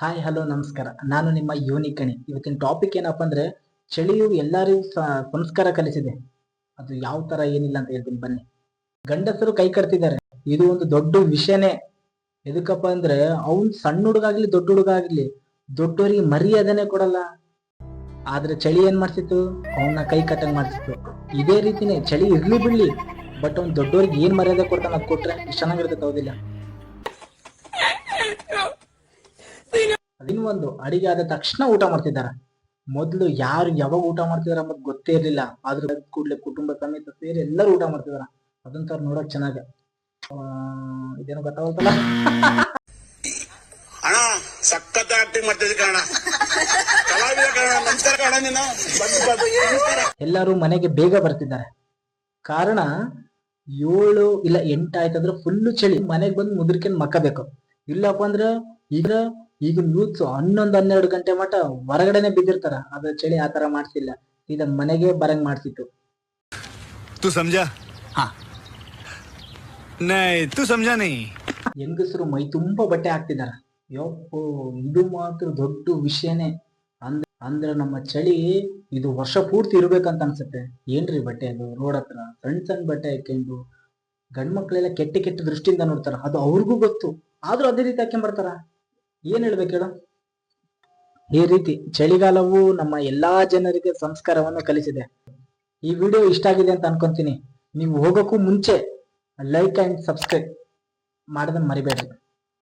Hi hello ನಮಸ್ಕಾರ. ನಾನು ನಿಮ್ಮ ಯೂನಿಕಣಿ. ಇವತ್ತಿನ ಟಾಪಿಕ್ ಏನಪ್ಪ ಅಂದ್ರೆ ಚಳಿಯು ಎಲ್ಲರಿಗೂ ಸಂಸ್ಕಾರ ಕಲಿಸಿದೆ. ಅದು ಯಾವ ತರ ಏನಿಲ್ಲ ಅಂತ ಹೇಳ್ತೀನಿ, ಬನ್ನಿ. ಗಂಡಸರು ಕೈ ಕಟ್ತಿದ್ದಾರೆ. ಇದು ಒಂದು ದೊಡ್ಡ ವಿಷಯನೇ. ಎದಕ್ಕಪ್ಪ ಅಂದ್ರೆ ಅವನ್ ಸಣ್ಣ ಹುಡುಗ ಆಗ್ಲಿ ದೊಡ್ಡ ಹುಡುಗ ಆಗ್ಲಿ ದೊಡ್ಡವರಿಗೆ ಮರ್ಯಾದನೆ ಕೊಡಲ್ಲ. ಆದ್ರೆ ಚಳಿ ಏನ್ ಮಾಡ್ತಿತ್ತು? ಅವನ್ನ ಕೈ ಕಟ್ಟಂಗ್ ಮಾಡ್ತಿತ್ತು. ಇದೇ ರೀತಿನೇ ಚಳಿ ಇರ್ಲಿ ಬಿಡ್ಲಿ ಬಟ್ ಅವ್ನು ದೊಡ್ಡವರಿಗೆ ಏನ್ ಮರ್ಯಾದೆ ಕೊಡ್ತಾನ ಕೊಟ್ರೆ ಚೆನ್ನಾಗಿರ್ತೈತೆ ಹೌದಿಲ್ಲ. ಒಂದು ಅಡಿಗೆ ಆದ ತಕ್ಷಣ ಊಟ ಮಾಡ್ತಿದ್ದಾರ. ಮೊದ್ಲು ಯಾರು ಯಾವಾಗ ಊಟ ಮಾಡ್ತಿದಾರ ಅನ್ನೋದು ಗೊತ್ತೇ ಇರ್ಲಿಲ್ಲ. ಆದ್ರ ಕೂಡ್ಲೆ ಕುಟುಂಬ ಸಮೇತ ಸೇರಿ ಎಲ್ಲರೂ ಊಟ ಮಾಡ್ತಿದಾರ. ಅದಂತ ನೋಡಕ್ ಚೆನ್ನಾಗ. ಆ, ಇದೇನೋ ಗೊತ್ತಾಗತ್ತಲ್ಲ ಅಣ್ಣ ಸಖತ್ ಆಕ್ಟಿಂಗ್ ಮಾಡ್ತಿದ್ದೆ ಕಣ ನಮಸ್ಕಾರ ನೀನು. ಎಲ್ಲರೂ ಮನೆಗೆ ಬೇಗ ಬರ್ತಿದ್ದಾರೆ. ಕಾರಣ ಏಳು ಇಲ್ಲ ಎಂಟು ಆಯ್ತಂದ್ರೆ ಫುಲ್ಲು ಚಳಿ. ಮನೆಗೆ ಬಂದು ಮುದ್ರಕೇನ್ ಮಕ್ಕಬೇಕು. ಇಲ್ಲಪ್ಪ ಅಂದ್ರೆ ಈಗ ಈಗ ಯೂತ್ಸ್ ಹನ್ನೊಂದು ಹನ್ನೆರಡು ಗಂಟೆ ಮಟ್ಟ ಹೊರಗಡೆನೆ ಬಿದ್ದಿರ್ತಾರ. ಅದ ಚಳಿ ಆ ಮಾಡ್ತಿಲ್ಲ. ಈಗ ಮನೆಗೆ ಬರಂಗ್ ಮಾಡ್ತಿತ್ತು. ಹೆಂಗಸರು ಮೈ ತುಂಬಾ ಬಟ್ಟೆ ಹಾಕ್ತಿದಾರ. ಯೋ ಇದು ಮಾತ್ರ ದೊಡ್ಡ ವಿಷಯನೇ. ಅಂದ್ರ ಅಂದ್ರೆ ನಮ್ಮ ಚಳಿ ಇದು ವರ್ಷ ಪೂರ್ತಿ ಇರ್ಬೇಕಂತ ಅನ್ಸುತ್ತೆ. ಏನ್ರಿ ಬಟ್ಟೆ ಅದು? ರೋಡ್ ಹತ್ರ ಸಣ್ಣ ಸಣ್ಣ ಬಟ್ಟೆ ಹಾಕೊಂಡು ಗಂಡ್ ಮಕ್ಳೆಲ್ಲ ಕೆಟ್ಟ ಕೆಟ್ಟ ದೃಷ್ಟಿಯಿಂದ ನೋಡ್ತಾರ. ಅದು ಅವ್ರಿಗೂ ಗೊತ್ತು. ಆದ್ರೂ ಅದೇ ರೀತಿ ಹಾಕೊಂಡ್ ಬರ್ತಾರ ಏನ್ ಹೇಳ್ಬೇಕು ಹೇಳ? ಈ ರೀತಿ ಚಳಿಗಾಲವು ನಮ್ಮ ಎಲ್ಲಾ ಜನರಿಗೆ ಸಂಸ್ಕಾರವನ್ನು ಕಲಿಸಿದೆ. ಈ ವಿಡಿಯೋ ಇಷ್ಟ ಆಗಿದೆ ಅಂತ ಅನ್ಕೊಂತೀನಿ. ನೀವು ಹೋಗೋಕ್ಕೂ ಮುಂಚೆ ಲೈಕ್ ಅಂಡ್ ಸಬ್ಸ್ಕ್ರೈಬ್ ಮಾಡೋದನ್ನ ಮರಿಬೇಡ್ರಿ.